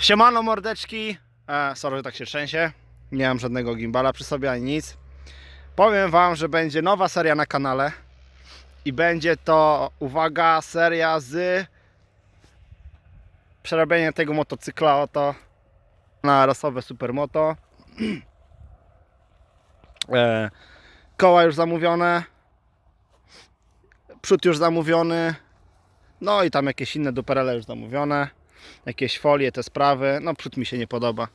Siemano mordeczki. E, sorry, że tak się trzęsie. Nie mam żadnego gimbala przy sobie ani nic. Powiem wam, że będzie nowa seria na kanale. I będzie to, uwaga, seria z przerabianiem tego motocykla oto na rasowe supermoto. E, koła już zamówione. Przód już zamówiony. No i tam jakieś inne duperele już zamówione. Jakieś folie, te sprawy. No przód mi się nie podoba.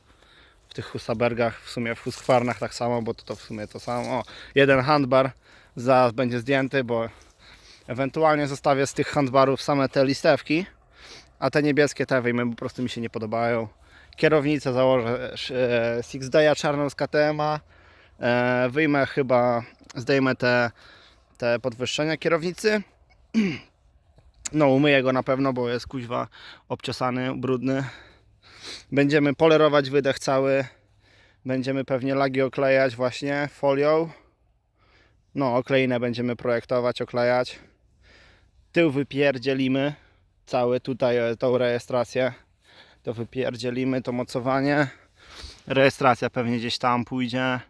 W tych Husabergach, w sumie w Husqvarnach tak samo, bo to, to w sumie to samo. O, jeden handbar zaraz będzie zdjęty, bo ewentualnie zostawię z tych handbarów same te listewki. A te niebieskie te wyjmę, bo po prostu mi się nie podobają. Kierownicę założę e, Six Day'a czarną z KTM-a. E, wyjmę chyba, zdejmę te, te podwyższenia kierownicy. No, umyję go na pewno, bo jest kuźwa obciosany, brudny. Będziemy polerować wydech cały. Będziemy pewnie lagi oklejać właśnie folią. No, okleinę będziemy projektować, oklejać. Tył wypierdzielimy. Cały tutaj e, tą rejestrację. To wypierdzielimy, to mocowanie. Rejestracja pewnie gdzieś tam pójdzie.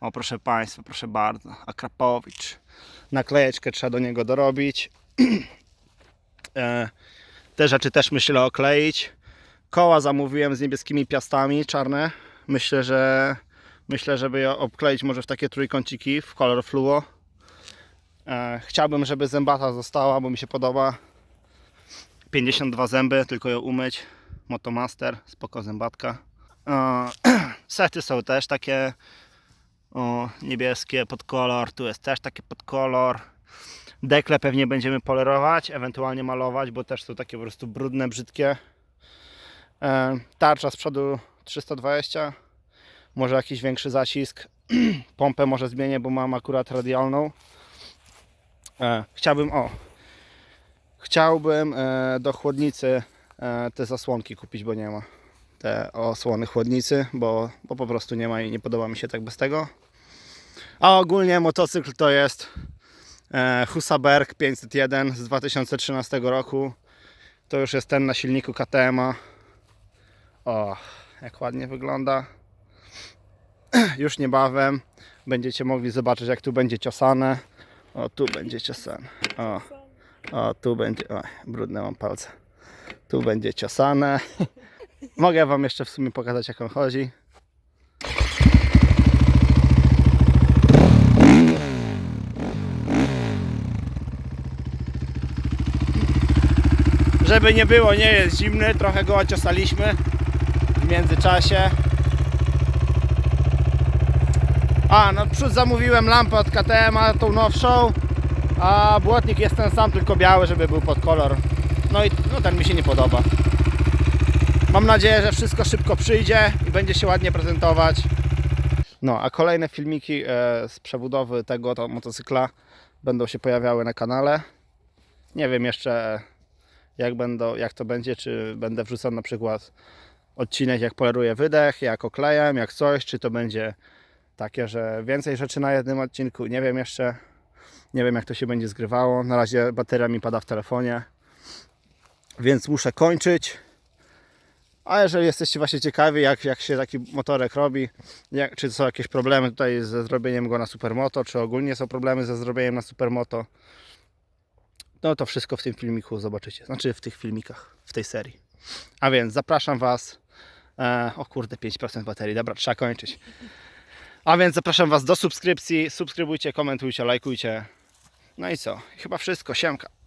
O, proszę Państwa, proszę bardzo. Akrapowicz. Naklejeczkę trzeba do niego dorobić. E, Te rzeczy też myślę okleić. Koła zamówiłem z niebieskimi piastami, czarne. Myślę, że myślę, żeby je obkleić może w takie trójkąciki w kolor fluo. E, Chciałbym, żeby zębata została, bo mi się podoba. 52 zęby, tylko ją umyć. Motomaster, spoko zębatka. E, Sety są też takie o, niebieskie pod kolor. Tu jest też takie pod kolor. Dekle pewnie będziemy polerować, ewentualnie malować, bo też są takie po prostu brudne, brzydkie. E, tarcza z przodu 320. Może jakiś większy zacisk. Pompę może zmienię, bo mam akurat radialną. E, chciałbym, o, chciałbym e, do chłodnicy te zasłonki kupić, bo nie ma. Te osłony chłodnicy, bo, bo po prostu nie ma i nie podoba mi się tak bez tego. A ogólnie motocykl to jest Husaberg 501 z 2013 roku. To już jest ten na silniku KTM-a. O, jak ładnie wygląda. Już niebawem będziecie mogli zobaczyć, jak tu będzie ciosane. O, tu będzie ciosane. O, o tu będzie. Oj, brudne mam palce. Tu będzie ciosane. Mogę Wam jeszcze w sumie pokazać, jak on chodzi. Żeby nie było, nie jest zimny, trochę go ociosaliśmy w międzyczasie. A, no przód zamówiłem lampę od KTM, -a, tą nowszą, a błotnik jest ten sam, tylko biały, żeby był pod kolor. No i no, ten mi się nie podoba. Mam nadzieję, że wszystko szybko przyjdzie i będzie się ładnie prezentować. No, a kolejne filmiki e, z przebudowy tego to motocykla będą się pojawiały na kanale. Nie wiem jeszcze jak, będą, jak to będzie, czy będę wrzucał na przykład odcinek jak poleruję wydech, jak oklejam, jak coś, czy to będzie takie, że więcej rzeczy na jednym odcinku, nie wiem jeszcze. Nie wiem jak to się będzie zgrywało. Na razie bateria mi pada w telefonie, więc muszę kończyć. A jeżeli jesteście właśnie ciekawi, jak, jak się taki motorek robi, jak, czy są jakieś problemy tutaj ze zrobieniem go na supermoto, czy ogólnie są problemy ze zrobieniem na supermoto, no to wszystko w tym filmiku zobaczycie. Znaczy w tych filmikach, w tej serii. A więc zapraszam Was. E, o kurde, 5% baterii. Dobra, trzeba kończyć. A więc zapraszam Was do subskrypcji. Subskrybujcie, komentujcie, lajkujcie. No i co? Chyba wszystko. Siemka.